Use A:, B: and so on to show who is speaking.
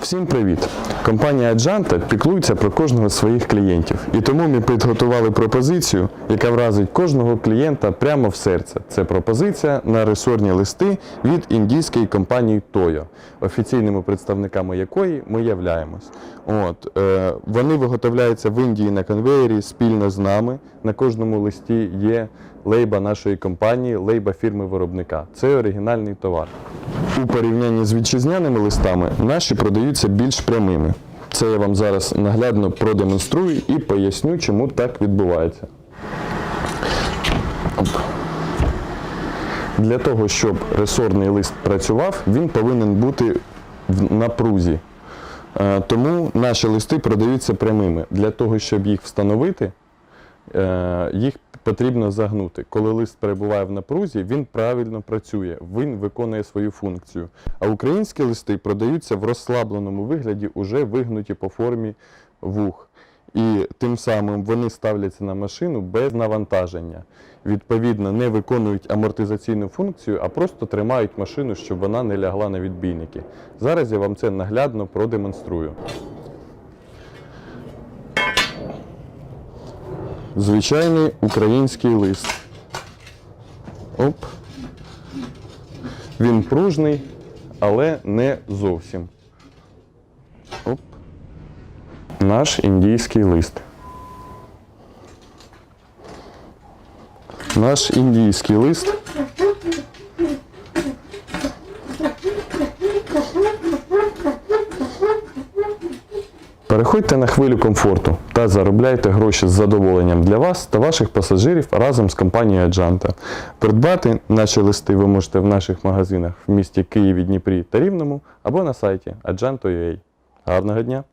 A: Всім привіт! Компанія Аджанта піклується про кожного з своїх клієнтів. І тому ми підготували пропозицію, яка вразить кожного клієнта прямо в серце. Це пропозиція на ресорні листи від індійської компанії Toyo, офіційними представниками якої ми являємось. От, е, вони виготовляються в Індії на конвеєрі спільно з нами. На кожному листі є лейба нашої компанії, лейба фірми виробника. Це оригінальний товар. У порівнянні з вітчизняними листами наші продаються більш прямими. Це я вам зараз наглядно продемонструю і поясню, чому так відбувається. Для того, щоб ресорний лист працював, він повинен бути в напрузі. Е, Тому наші листи продаються прямими. Для того, щоб їх встановити, е, їх потрібно загнути. Коли лист перебуває в напрузі, він правильно працює, він виконує свою функцію. А українські листи продаються в розслабленому вигляді, уже вигнуті по формі вух. І тим самим вони ставляться на машину без навантаження. Відповідно, не виконують амортизаційну функцію, а просто тримають машину, щоб вона не лягла на відбійники. Зараз я вам це наглядно продемонструю. Звичайний український лист. Оп. Він пружний, але не зовсім. Оп. Наш індійський лист. Наш індійський лист. Переходьте на хвилю комфорту та заробляйте гроші з задоволенням для вас та ваших пасажирів разом з компанією Аджанта. Придбати наші листи ви можете в наших магазинах в місті Києві, Дніпрі та Рівному або на сайті adjanto.ua. Гарного дня!